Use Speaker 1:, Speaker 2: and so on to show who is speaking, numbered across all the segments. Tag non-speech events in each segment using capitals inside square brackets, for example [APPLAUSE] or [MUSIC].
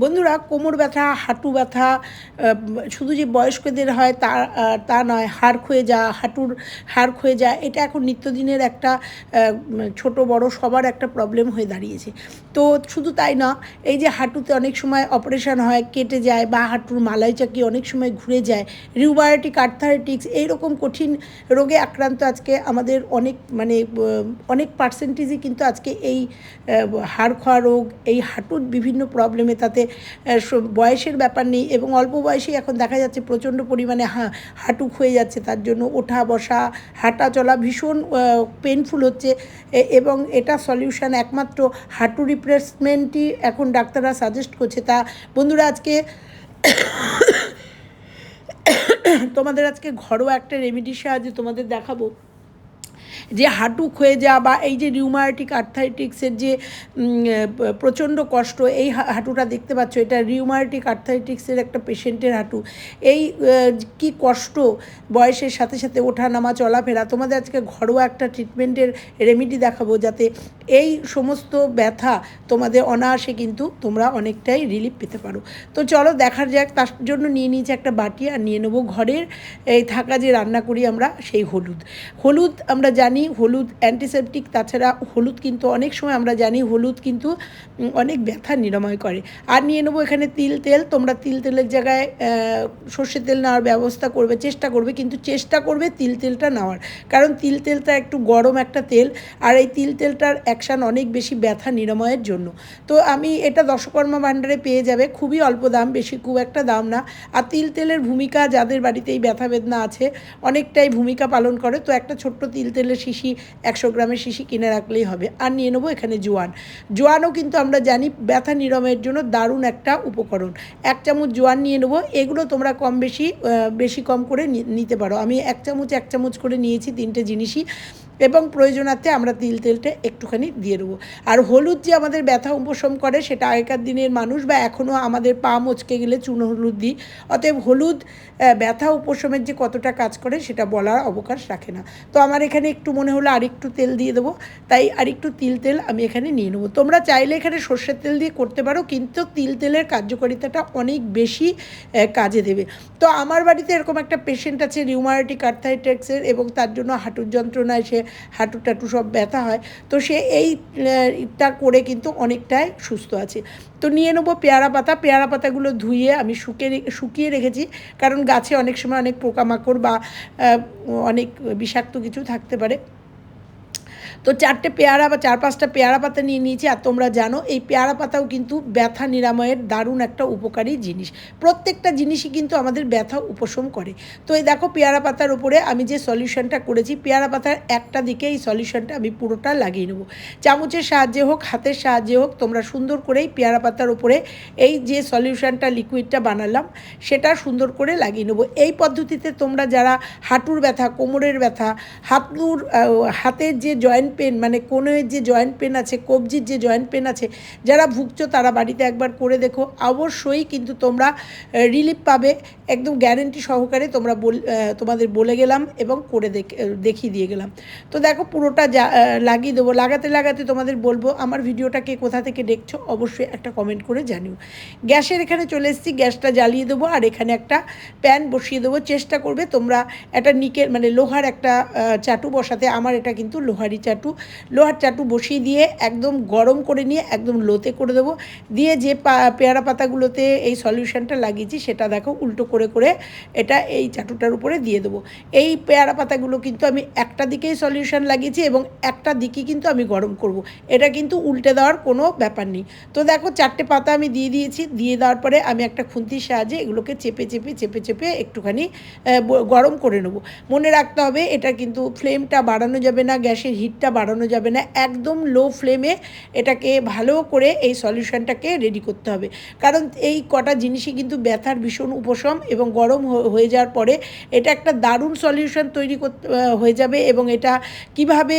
Speaker 1: বন্ধুরা, কোমর ব্যথা, হাঁটু ব্যথা শুধু যে বয়স্কদের হয় তা তা নয়, হাড় ক্ষয়ে যা হাঁটুর হাড় ক্ষয়ে যা এটা এখন নিত্যদিনের একটা ছোট বড় সবার একটা প্রবলেম হয়ে দাঁড়িয়েছে। তো শুধু তাই না, এই যে হাঁটুতে অনেক সময় অপারেশন হয়, কেটে যায় বা হাঁটুর মালাই চাকি অনেক সময় ঘুরে যায় রিউবায়োটিক আর্থারাইটিক্স এইরকম কঠিন রোগে আক্রান্ত আজকে আমাদের অনেক মানে অনেক পার্সেন্টেজই কিন্তু আজকে এই হাড় খাওয়া রোগ, এই হাঁটুর বিভিন্ন প্রবলেমে তাতে আহ, বয়সের ব্যাপার নেই এবং অল্প বয়সেই এখন দেখা যাচ্ছে প্রচণ্ড পরিমাণে হা- হাঁটু ক্ষয়ে যাচ্ছে তার জন্য ওঠা বসা হাঁটা চলা ভীষণ পেনফুল হচ্ছে। এবং এটা সলিউশন একমাত্র হাঁটু রিপ্লেসমেন্টই এখন ডাক্তাররা সাজেস্ট করছে। তা বন্ধুরা আজকে [COUGHS] তোমাদের আজকে ঘরোয়া একটা রেমেডির সাহায্যে তোমাদের দেখাবো। যে হাঁটু ক্ষয়ে যাওয়া বা এই যে রিউমায়োটিক আর্থাইটিক্সের যে প্রচণ্ড কষ্ট, এই হাঁটুটা দেখতে পাচ্ছ, এটা রিউমায়োটিক আর্থাইটিক্সের একটা পেশেন্টের হাঁটু। এই কি কষ্ট, বয়সের সাথে সাথে ওঠা নামা চলাফেরা, তোমাদের আজকে ঘরোয়া একটা ট্রিটমেন্টের রেমিডি দেখাবো যাতে এই সমস্ত ব্যথা তোমাদের অনায়াসে কিন্তু তোমরা অনেকটাই রিলিফ পেতে পারো। তো চলো দেখার যাক, তার জন্য নিয়ে নিয়েছি একটা বাটি আর নিয়ে নেব ঘরের, এই থাকা যে রান্না করি আমরা, সেই হলুদ। হলুদ আমরা জানি হলুদ অ্যান্টিসেপটিক তাছাড়া হলুদ কিন্তু অনেক সময় আমরা জানি হলুদ কিন্তু অনেক ব্যথা নিরাময় করে। আর নিয়ে নেব এখানে তিল তেল তোমরা তিল তেলের জায়গায় আহ, সর্ষের তেল নেওয়ার ব্যবস্থা করবে চেষ্টা করবে কিন্তু চেষ্টা করবে তিল তেলটা নেওয়ার। কারণ তিল তেলটা একটু গরম একটা তেল আর এই তিল তেলটার অ্যাকশান অনেক বেশি ব্যথা নিরাময়ের জন্য। তো আমি এটা দশকর্মা ভাণ্ডারে পেয়ে যাবে খুবই অল্প দাম বেশি খুব একটা দাম না। আর তিল তেলের ভূমিকা যাদের বাড়িতে এই ব্যথা বেদনা আছে অনেকটাই ভূমিকা পালন করে। তো একটা ছোট্ট তিল তেলের শিশি, একশো গ্রামের শিশি কিনে রাখলেই হবে। আর নিয়ে নেব এখানে জোয়ান। জোয়ানও কিন্তু আমরা জানি ব্যথা নিরমের জন্য দারুণ একটা উপকরণ। এক চামচ জোয়ান নিয়ে নেব। এগুলো তোমরা কম বেশি বেশি কম করে নিতে পারো। আমি এক চামচ এক চামচ করে নিয়েছি তিনটে জিনিসই। এবং প্রয়োজনার্থে আমরা তিল তেলটা একটুখানি দিয়ে দেবো। আর হলুদ যে আমাদের ব্যথা উপশম করে, সেটা আগেকার দিনের মানুষ বা এখনও আমাদের পা মচকে গেলে চুনো হলুদ দিই। অতএব হলুদ ব্যথা উপশমের যে কতটা কাজ করে, সেটা বলার অবকাশ রাখে না। তো আমার এখানে একটু মনে হলো আরেকটু তেল দিয়ে দেবো। তাই আরেকটু তিল তেল আমি এখানে নিয়ে নেব। তোমরা চাইলে এখানে সর্ষের তেল দিয়ে করতে পারো, কিন্তু তিল তেলের কার্যকারিতাটা অনেক বেশি কাজে দেবে। তো আমার বাড়িতে এরকম একটা পেশেন্ট আছে রিউমায়োটিক আর্থাইটিক্সের এবং তার জন্য হাঁটুর যন্ত্রণায় সে হাঁটু টাটু সব ব্যথা হয়, তো সে এইটা করে কিন্তু অনেকটাই সুস্থ আছে। তো নিয়ে নেব পেয়ারা পাতা, পেয়ারা পাতাগুলো ধুয়ে আমি শুকিয়ে শুকিয়ে রেখেছি, কারণ গাছে অনেক সময় অনেক পোকামাকড় বা অনেক বিষাক্ত কিছু থাকতে পারে। তো চারটে পেয়ারা বা চার পাঁচটা পেয়ারা পাতা নিয়ে নিয়েছি, আর তোমরা জানো, এই পেয়ারা পাতাও কিন্তু ব্যথা নিরাময়ের দারুণ একটা উপকারী জিনিস। প্রত্যেকটা জিনিসই কিন্তু আমাদের ব্যথা উপশম করে। তো এই দেখো, পেয়ারা পাতার উপরে আমি যে সলিউশনটা করেছি, পেয়ারা পাতার একটা দিকে এই সলিউশনটা আমি পুরোটা লাগিয়ে নেব। চামচের সাহায্যে হোক, হাতের সাহায্যে হোক, তোমরা সুন্দর করেই পেয়ারা পাতার উপরে এই যে সলিউশনটা, লিকুইডটা বানালাম, সেটা সুন্দর করে লাগিয়ে নেব। এই পদ্ধতিতে তোমরা যারা হাঁটুর ব্যথা, কোমরের ব্যথা হাতুর হাতের যে জয়েন্ট পেন মানে কোনোর যে জয়েন্ট পেন আছে, কবজির যে জয়েন্ট পেন আছে, যারা ভুগছো তারা বাড়িতে একবার করে দেখো। অবশ্যই কিন্তু তোমরা রিলিফ পাবে। একদম গ্যারেন্টি সহকারে তোমরা বল তোমাদের বলে গেলাম এবং করে দেখ- দেখিয়ে দিয়ে গেলাম। তো দেখো পুরোটা যা লাগিয়ে দেবো। লাগাতে লাগাতে তোমাদের বলব, আমার ভিডিওটাকে কোথা থেকে দেখছ অবশ্যই একটা কমেন্ট করে জানিও। গ্যাসের এখানে চলে এসেছি, গ্যাসটা জ্বালিয়ে দেবো আর এখানে একটা প্যান বসিয়ে দেবো। চেষ্টা করবে তোমরা একটা নিকের মানে লোহার একটা চাটু বসাতে। আমার এটা কিন্তু লোহারি চাটু। লোহার চাটু বসিয়ে দিয়ে একদম গরম করে নিয়ে একদম লোতে করে দেবো। দিয়ে যে পেয়ারা পাতাগুলোতে এই সলিউশনটা লাগিয়েছি, সেটা দেখো উল্টো করে করে এটা এই চাটুটার উপরে দিয়ে দেবো। এই পেয়ারা পাতাগুলো কিন্তু আমি একটা দিকেই সলিউশন লাগিয়েছি এবং একটা দিকে কিন্তু আমি গরম করব। এটা কিন্তু উল্টে দেওয়ার কোনো ব্যাপার নেই। তো দেখো চারটে পাতা আমি দিয়ে দিয়েছি, দিয়ে দেওয়ার পরে আমি একটা খুন্তির সাহায্যে এগুলোকে চেপে চেপে চেপে চেপে একটুখানি গরম করে নেব। মনে রাখতে হবে এটা কিন্তু ফ্লেমটা বাড়ানো যাবে না, গ্যাসের হিটটা বাড়ানো যাবে না, একদম লো ফ্লেমে এটাকে ভালো করে এই সলিউশনটাকে রেডি করতে হবে। কারণ এই কটা জিনিসই কিন্তু ব্যথার ভীষণ উপশম এবং গরম হয়ে যাওয়ার পরে এটা একটা দারুণ সলিউশন তৈরি করতে হয়ে যাবে এবং এটা কীভাবে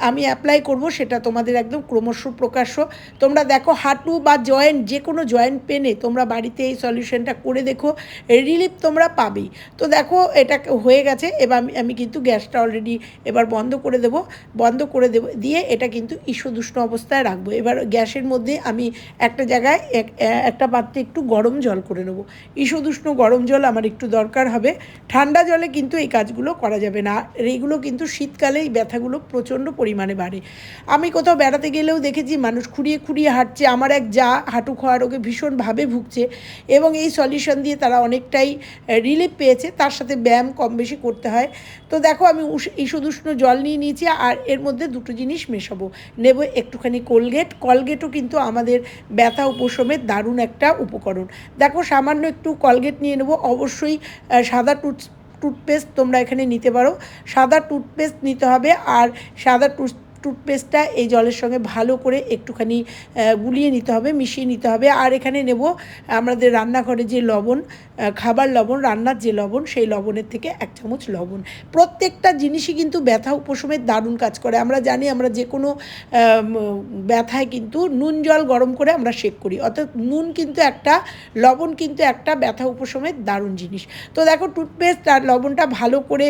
Speaker 1: আমি অ্যাপ্লাই করব, সেটা তোমাদের একদম ক্রমশ প্রকাশ্য। তোমরা দেখো, হাঁটু বা জয়েন্ট যে কোনো জয়েন্ট পেনে তোমরা বাড়িতে এই সলিউশনটা করে দেখো রিলিফ তোমরা পাবেই। তো দেখো, এটা হয়ে গেছে, এবার আমি কিন্তু গ্যাসটা অলরেডি এবার বন্ধ করে দেব। বন্ধ করে দেব, দিয়ে এটা কিন্তু ঈষদুষ্ণ অবস্থায় রাখব। এবার গ্যাসের মধ্যে আমি একটা জায়গায় এক- একটা পাত্রে একটু গরম জল করে নেব। ঈষদুষ্ণ গরম জল আমার একটু দরকার হবে। ঠান্ডা জলে কিন্তু এই কাজগুলো করা যাবে না। এইগুলো কিন্তু শীতকালে এই ব্যথাগুলো প্রচণ্ড পরিমাণে বাড়ে। আমি কোথাও বেড়াতে গেলেও দেখেছি মানুষ খুঁড়িয়ে খুঁড়িয়ে হাঁটছে। আমার এক যা হাঁটু খাওয়া রোগে ভীষণভাবে ভুগছে এবং এই সলিউশন দিয়ে তারা অনেকটাই রিলিফ পেয়েছে। তার সাথে ব্যায়াম কম বেশি করতে হয়। তো দেখো, আমি উষ- ঈষদুষ্ণ জল নিয়ে নিয়েছি আর এর মধ্যে দুটো জিনিস মেশাবো। নেব একটুখানি কোলগেট। কলগেটও কিন্তু আমাদের ব্যথা উপশমের দারুণ একটা উপকরণ। দেখো, সামান্য একটু কলগেট নিয়ে নেব। অবশ্যই সাদা টুথ টুথপেস্ট তোমরা এখানে নিতে পারো। সাদা টুথপেস্ট নিতে হবে আর সাদা টুথ টুথপেস্টটা এই জলের সঙ্গে ভালো করে একটুখানি গুলিয়ে নিতে হবে, মিশিয়ে নিতে হবে। আর এখানে নেব আমাদের রান্নাঘরে যে লবণ খাবার লবণ, রান্নার যে লবণ, সেই লবণের থেকে এক চামচ লবণ। প্রত্যেকটা জিনিসই কিন্তু ব্যথা উপশমের দারুণ কাজ করে। আমরা জানি আমরা যে কোনো ব্যথায় কিন্তু নুন জল গরম করে আমরা শেক করি। অর্থাৎ নুন কিন্তু একটা, লবণ কিন্তু একটা ব্যথা উপশমের দারুণ জিনিস। তো দেখো টুথপেস্ট আর লবণটা ভালো করে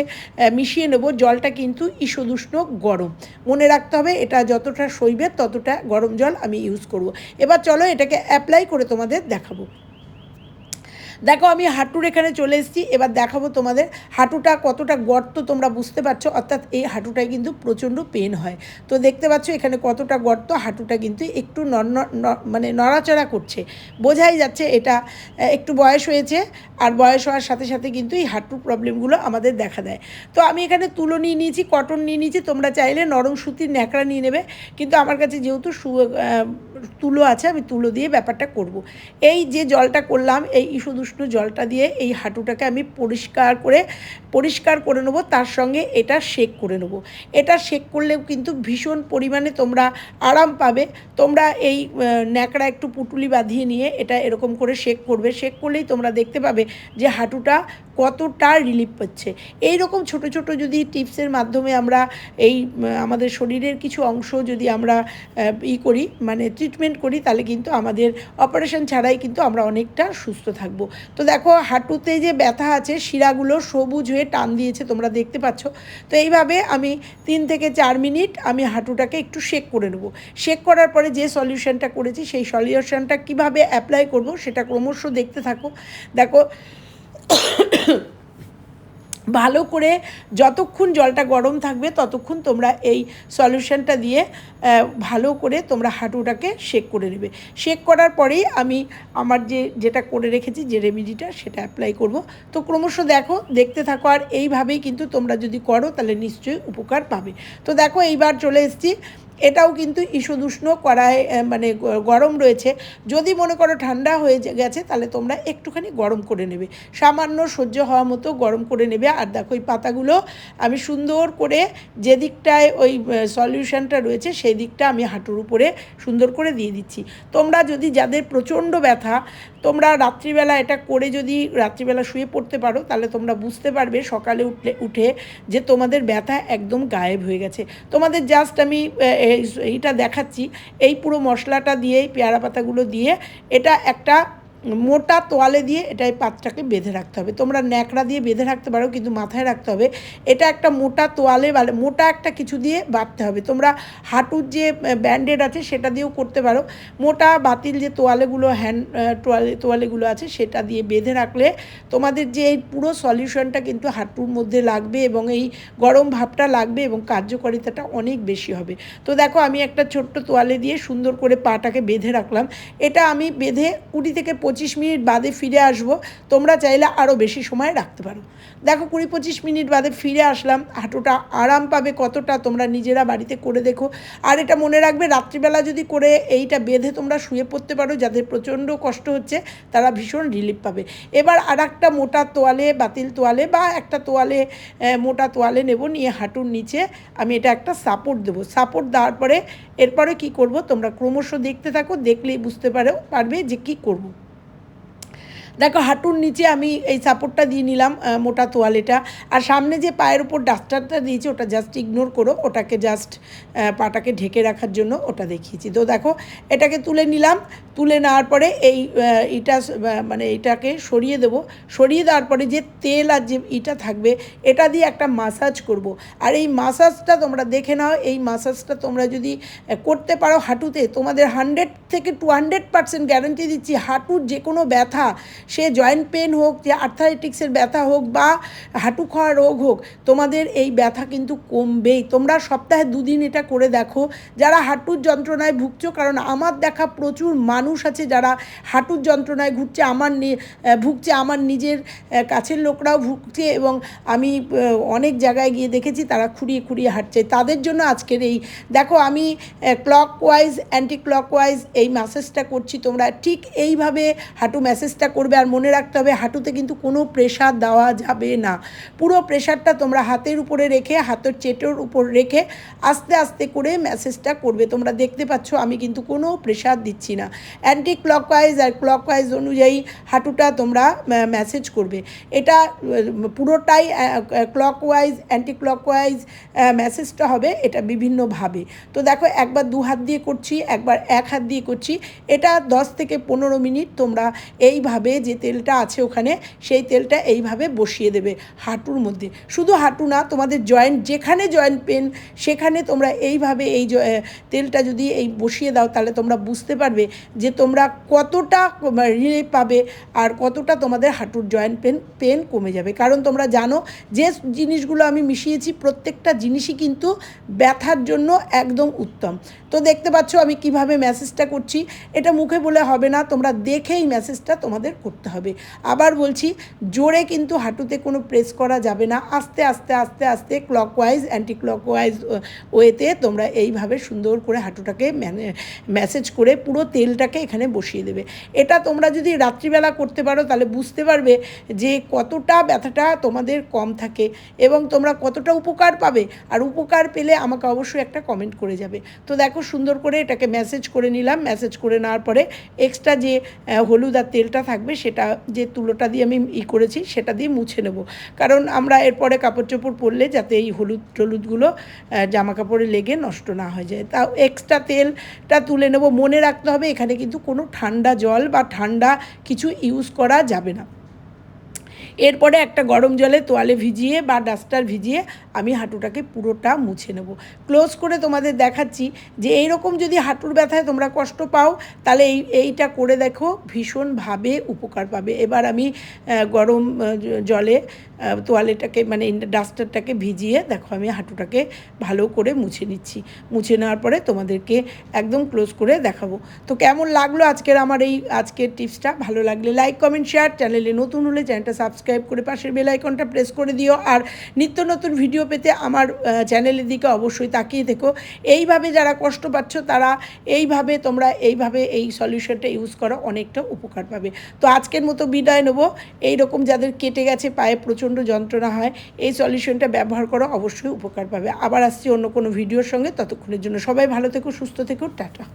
Speaker 1: মিশিয়ে নেব। জলটা কিন্তু ঈষদুষ্ণ গরম। মনে রাখতে হবে, এটা যতটা সইবে ততটা গরম জল আমি ইউজ করব। এবার চলো এটাকে অ্যাপ্লাই করে তোমাদের দেখাবো। দেখো, আমি হাঁটুর এখানে চলে এসেছি। এবার দেখাবো তোমাদের হাঁটুটা কতটা গর্ত তোমরা বুঝতে পারছ। অর্থাৎ এই হাঁটুটায় কিন্তু প্রচণ্ড পেন হয়। তো দেখতে পাচ্ছ, এখানে কতটা গর্ত, হাঁটুটা কিন্তু একটু মানে নড়াচড়া করছে। বোঝাই যাচ্ছে এটা একটু বয়স হয়েছে আর বয়স হওয়ার সাথে সাথে কিন্তু এই হাঁটুর প্রবলেমগুলো আমাদের দেখা দেয়। তো আমি এখানে তুলো নিয়ে নিয়েছি, কটন নিয়ে নিয়েছি। তোমরা চাইলে নরম সুতির ন্যাকড়া নিয়ে নেবে। কিন্তু আমার কাছে যেহেতু সু তুলো আছে, আমি তুলো দিয়ে ব্যাপারটা করব। এই যে জলটা করলাম, এই ঈষদুষ্ণ জলটা দিয়ে এই হাঁটুটাকে আমি পরিষ্কার করে পরিষ্কার করে নেব, তার সঙ্গে এটা শেক করে নেব। এটা শেক করলেও কিন্তু ভীষণ পরিমাণে তোমরা আরাম পাবে। তোমরা এই ন্যাকড়া একটু পুটুলি বাঁধিয়ে নিয়ে এটা এরকম করে শেক করবে। শেক করলেই তোমরা দেখতে পাবে যে হাঁটুটা কতটা রিলিফ পাচ্ছে। এই রকম ছোট ছোট যদি টিপসের মাধ্যমে আমরা এই আমাদের শরীরের কিছু অংশ যদি আমরা ই করি মানে ট্রিটমেন্ট করি, তাহলে কিন্তু আমাদের অপারেশন ছাড়াই কিন্তু আমরা অনেকটা সুস্থ থাকব। তো দেখো, হাঁটুতে যে ব্যথা আছে, শিরাগুলো সবুজ হয়ে টান দিয়েছে, তোমরা দেখতে পাচ্ছ। তো এইভাবে আমি তিন থেকে চার মিনিট আমি হাঁটুটাকে একটু শেক করে নেব। শেক করার পরে যে সলিউশনটা করেছি, সেই সলিউশনটা কীভাবে অ্যাপ্লাই করব, সেটা ক্রমশ দেখতে থাকো। দেখো ভালো করে যতক্ষণ জলটা গরম থাকবে ততক্ষণ তোমরা এই সলিউশনটা দিয়ে ভালো করে তোমরা হাঁটুটাকে শেক করে নেবে। শেক করার পরেই আমি আমার যে, যেটা করে রেখেছি যে রেমিডিটা সেটা অ্যাপ্লাই করব। তো ক্রমশ দেখো, দেখতে থাকো আর এইভাবেই কিন্তু তোমরা যদি করো তাহলে নিশ্চয়ই উপকার পাবে। তো দেখো এইবার চলে এসেছি। এটাও কিন্তু কড়ায় আহ, মানে গরম রয়েছে। যদি মনে করো ঠান্ডা হয়ে গেছে তাহলে তোমরা একটুখানি গরম করে নেবে। সামান্য সহ্য হওয়া মতো গরম করে নেবে। আর দেখো ওই পাতাগুলো আমি সুন্দর করে যে দিকটায় ওই সলিউশনটা রয়েছে সেই দিকটা আমি হাঁটুর উপরে সুন্দর করে দিয়ে দিচ্ছি। তোমরা যদি যাদের প্রচণ্ড ব্যথা তোমরা রাত্রিবেলা এটা করে যদি রাত্রিবেলা শুয়ে পড়তে পারো তাহলে তোমরা বুঝতে পারবে সকালে উঠলে উঠে যে তোমাদের ব্যথা একদম গায়েব হয়ে গেছে। তোমাদের জাস্ট আমি এইটা দেখাচ্ছি। এই পুরো মশলাটা দিয়েই পেয়ারা পাতাগুলো দিয়ে এটা একটা মোটা তোয়ালে দিয়ে এটা এই পাতটাকে বেঁধে রাখতে হবে। তোমরা ন্যাকড়া দিয়ে বেঁধে রাখতে পারো, কিন্তু মাথায় রাখতে হবে। এটা একটা মোটা তোয়ালে বা মোটা একটা কিছু দিয়ে বাঁধতে হবে। তোমরা হাঁটুর যে ব্যান্ডেড আছে সেটা দিয়েও করতে পারো। মোটা বাতিল যে তোয়ালেগুলো, হ্যান্ড তোয়ালে, তোয়ালেগুলো আছে সেটা দিয়ে বেঁধে রাখলে তোমাদের যে এই পুরো সলিউশনটা কিন্তু হাঁটুর মধ্যে লাগবে এবং এই গরম ভাবটা লাগবে এবং কার্যকারিতাটা অনেক বেশি হবে। তো দেখো, আমি একটা ছোট্ট তোয়ালে দিয়ে সুন্দর করে পাটাকে বেঁধে রাখলাম। এটা আমি বেঁধে কুড়ি থেকে পঁচিশ মিনিট বাদে ফিরে আসব, তোমরা চাইলে আরও বেশি সময় রাখতে পারো। দেখো কুড়ি পঁচিশ মিনিট বাদে ফিরে আসলাম, হাঁটুটা আরাম পাবে কতটা তোমরা নিজেরা বাড়িতে করে দেখো। আর এটা মনে রাখবে, রাত্রিবেলা যদি করে এইটা বেঁধে তোমরা শুয়ে পড়তে পারো, যাদের প্রচণ্ড কষ্ট হচ্ছে, তারা ভীষণ রিলিফ পাবে। এবার আর একটা মোটা তোয়ালে, বাতিল তোয়ালে বা একটা তোয়ালে মোটা তোয়ালে নেব, নিয়ে হাঁটুর নিচে আমি এটা একটা সাপোর্ট দেবো। সাপোর্ট দেওয়ার পরে এরপরে কি করব, তোমরা ক্রমশ দেখতে থাকো, দেখলেই বুঝতে পারো, পারবে যে কি করব। দেখো, হাঁটুর নিচে আমি এই সাপোর্টটা দিয়ে নিলাম মোটা তোয়ালেটা। আর সামনে যে পায়ের উপর ডাস্টারটা দিয়েছি, ওটা জাস্ট ইগনোর করো, ওটাকে জাস্ট পাটাকে ঢেকে রাখার জন্য ওটা দেখিয়েছি। তো দেখো, এটাকে তুলে নিলাম, তুলে নেওয়ার পরে এই ইটা মানে এটাকে সরিয়ে দেবো। সরিয়ে দেওয়ার পরে যে তেল আর যে ইটা থাকবে, এটা দিয়ে একটা মাসাজ করব। আর এই মাসাজটা তোমরা দেখে নাও, এই মাসাজটা তোমরা যদি করতে পারো হাঁটুতে, তোমাদের হান্ড্রেড থেকে টু হান্ড্রেড পার্সেন্ট গ্যারান্টি দিচ্ছি, হাঁটুর যে কোনো ব্যথা, সে জয়েন্ট পেন হোক, যে আর্থারাইটিক্সের ব্যথা হোক বা হাঁটু খাওয়া রোগ হোক, তোমাদের এই ব্যথা কিন্তু কমবেই। তোমরা সপ্তাহে দুদিন এটা করে দেখো। যারা হাঁটুর যন্ত্রণায় ভুগছো, কারণ আমার দেখা প্রচুর মানুষ আছে যারা হাঁটুর যন্ত্রণায় ঘুরছে, আমার ভুগছে, আমার নিজের কাছের লোকরাও ভুগছে এবং আমি অনেক জায়গায় গিয়ে দেখেছি, তারা খুঁড়িয়ে খুঁড়িয়ে হাঁটছে। তাদের জন্য আজকের এই, দেখো আমি clockwise anti clock wise এই ম্যাসেজটা করছি তোমরা। ঠিক এইভাবে হাঁটু ম্যাসেজটা করবে আর মনে রাখতে হবে হাঁটুতে কিন্তু কোনো প্রেশার দেওয়া যাবে না। পুরো প্রেশারটা তোমরা হাতের উপরে রেখে, হাতের চেটোর উপর রেখে আস্তে আস্তে করে ম্যাসেজটা করবে। তোমরা দেখতে পাচ্ছ আমি কিন্তু কোনো প্রেশার দিচ্ছি না। অ্যান্টি ক্লকওয়াইজ আর ক্লকওয়াইজ অনুযায়ী হাঁটুটা তোমরা ম্যাসেজ করবে। এটা পুরোটাই ক্লকওয়াইজ অ্যান্টি ক্লকওয়াইজ ম্যাসেজটা হবে এটা বিভিন্নভাবে। তো দেখো একবার দু হাত দিয়ে করছি, একবার এক হাত দিয়ে করছি। এটা দশ থেকে পনেরো মিনিট তোমরা এইভাবে যে তেলটা আছে ওখানে, সেই তেলটা এইভাবে বসিয়ে দেবে হাঁটুর মধ্যে। শুধু হাঁটু না, তোমাদের জয়েন্ট যেখানে জয়েন্ট পেন সেখানে তোমরা এইভাবে এই তেলটা যদি এই বসিয়ে দাও, তাহলে তোমরা বুঝতে পারবে যে তোমরা কতটা রিলিফ পাবে আর কতটা তোমাদের হাঁটুর জয়েন্ট পেন পেন কমে যাবে। কারণ তোমরা জানো যে জিনিসগুলো আমি মিশিয়েছি, প্রত্যেকটা জিনিসই কিন্তু ব্যথার জন্য একদম উত্তম। তো দেখতে পাচ্ছ আমি কীভাবে মেসেজটা করছি। এটা মুখে বলে হবে না, তোমরা দেখেই মেসেজটা তোমাদের করতে হবে। আবার বলছি, জোরে কিন্তু হাঁটুতে কোনো প্রেস করা যাবে না। আস্তে আস্তে আস্তে আস্তে ক্লকওয়াইজ অ্যান্টি ক্লকওয়াইজ ওয়েতে তোমরা এইভাবে সুন্দর করে হাঁটুটাকে ম্যাসেজ করে পুরো তেলটাকে এখানে বসিয়ে দেবে। এটা তোমরা যদি রাত্রিবেলা করতে পারো, তাহলে বুঝতে পারবে যে কতটা ব্যথাটা তোমাদের কম থাকে এবং তোমরা কতটা উপকার পাবে। আর উপকার পেলে আমাকে অবশ্যই একটা কমেন্ট করে যাবে। তো দেখো সুন্দর করে এটাকে মেসেজ করে নিলাম। মেসেজ করে নেওয়ার পরে এক্সট্রা যে হলুদ আর তেলটা থাকবে সেটা যে তুলোটা দিয়ে আমি ই করেছি সেটা দিয়ে মুছে নেব। কারণ আমরা এরপরে কাপড় চোপড় পরলে যাতে এই হলুদ টলুদগুলো জামা কাপড়ে লেগে নষ্ট না হয়ে যায়। তাও এক্সট্রা তেলটা তুলে নেব। মনে রাখতে হবে এখানে কিন্তু কোনো ঠান্ডা জল বা ঠান্ডা কিছু ইউজ করা যাবে না। এরপরে একটা গরম জলে তোয়ালে ভিজিয়ে বা ডাস্টার ভিজিয়ে আমি হাঁটুটাকে পুরোটা মুছে নেব। ক্লোজ করে তোমাদের দেখাচ্ছি যে এই রকম যদি হাঁটুর ব্যথায় তোমরা কষ্ট পাও, তাহলে এই, এইটা করে দেখো, ভীষণভাবে উপকার পাবে। এবার আমি গরম জলে তোয়ালেটাকে মানে ডাস্টারটাকে ভিজিয়ে দেখো আমি হাঁটুটাকে ভালো করে মুছে নিচ্ছি। মুছে নেওয়ার পরে তোমাদেরকে একদম ক্লোজ করে দেখাবো। তো কেমন লাগল আজকের আমার এই আজকের টিপসটা? ভালো লাগলে লাইক কমেন্ট শেয়ার চ্যানেলে নতুন হলে চ্যানেলটা সাবস্ক্রাইব করে পাশের বেল আইকনটা প্রেস করে দিও। আর নিত্য নতুন ভিডিও পেতে আমার চ্যানেলের দিকে অবশ্যই তাকিয়ে দেখো এইভাবে যারা কষ্ট পাচ্ছ, তারা এইভাবে তোমরা এইভাবে এই সলিউশনটা ইউজ করো, অনেকটা উপকার পাবে। তো আজকের মতো বিদায় নেব। এইরকম যাদের কেটে গেছে, পায়ে প্রচণ্ড যন্ত্রণা হয়, এই সলিউশনটা ব্যবহার করো, অবশ্যই উপকার পাবে। আবার আসছি অন্য কোনো ভিডিওর সঙ্গে। ততক্ষণের জন্য সবাই ভালো থেকো, সুস্থ থেকো, টাটা।